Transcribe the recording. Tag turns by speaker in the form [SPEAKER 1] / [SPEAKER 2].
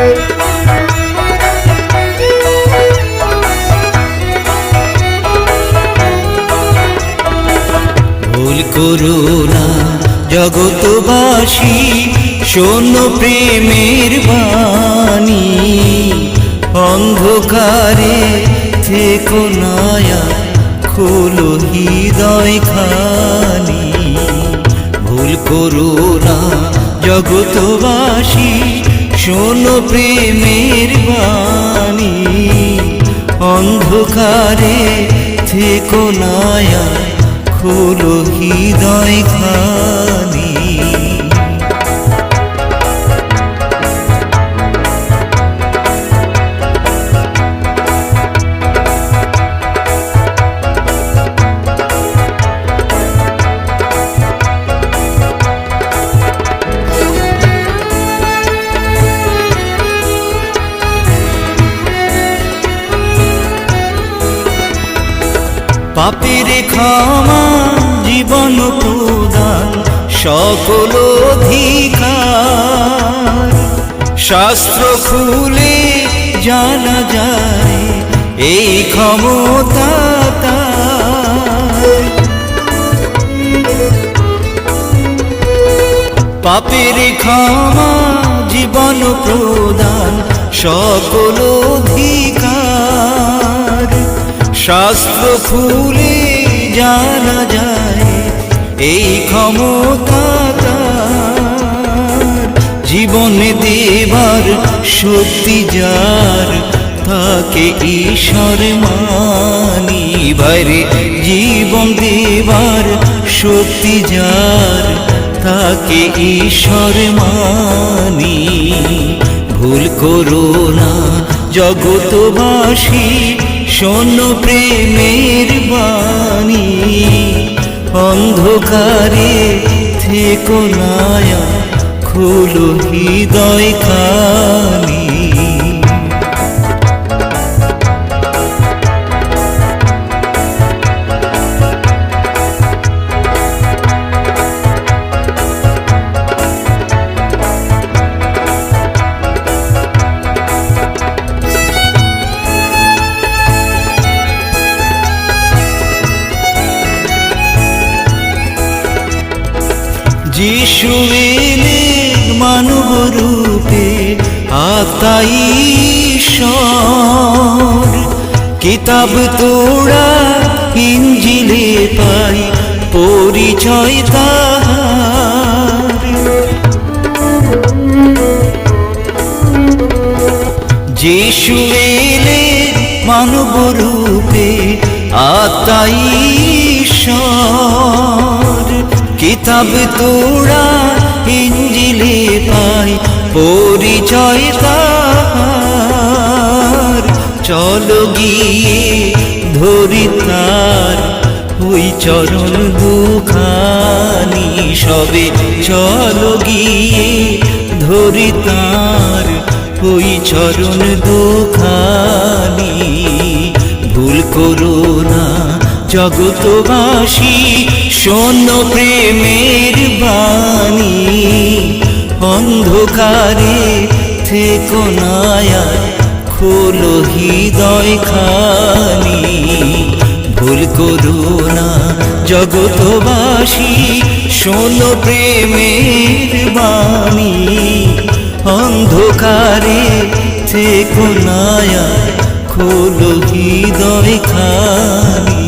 [SPEAKER 1] ভুল করো না, জগৎবাসী, শোনো প্রেমের বাণী। অন্ধকারে থেকো নায়া, খোলো হৃদয় খানি। ভুল করো না, জগৎবাসী শোনো প্রেমের বাণী। অন্ধকারে থেকো নয়া খোলো হৃদয় খানি পাপের ক্ষমা, জীবন প্রদান, সকল অধিকার শাস্ত্র খুলে জানা যায়, এই ক্ষমতা। পাপের ক্ষমা, জীবন প্রদান, সকল অধিকার শাস্ত্র খুলে জানা যায়, এই ক্ষমতা। জীবনে দেবার শক্তি যার, তাকে ঈশ্বর মানি বাইরে জীবন দেবার শক্তি যার, তাকে ঈশ্বর মানি ভুল করো না জগতবাসী শোন প্রেমের বাণী। অন্ধকারে থেকো নায়া খুলো হৃদয় খানি যিশু এলেন মানব রূপে আত্মাই কিতাব তোড়া, ইঞ্জিলে পাই, পরিচয় তাহার। যিশু এলে মানব রূপে আত্মাই ঈশ্বর। কিতাব তোড়া ইঞ্জিলে পাই, পরিচয় তার চলো গিয়ে ধরি তার, ওই চরণ দুখানি সবে। চলো গিয়ে ধরি তার, ওই চরণ দুখানি। ভুল করো না জগতবাসী, শোন প্রেমের বাণী। অন্ধকারে থেকো নায়া খোলো হৃদয় খানি। ভুল করো না জগতবাসী, শোন প্রেমের বাণী। অন্ধকারে থেকো নায়া খোলো হৃদয় খানি।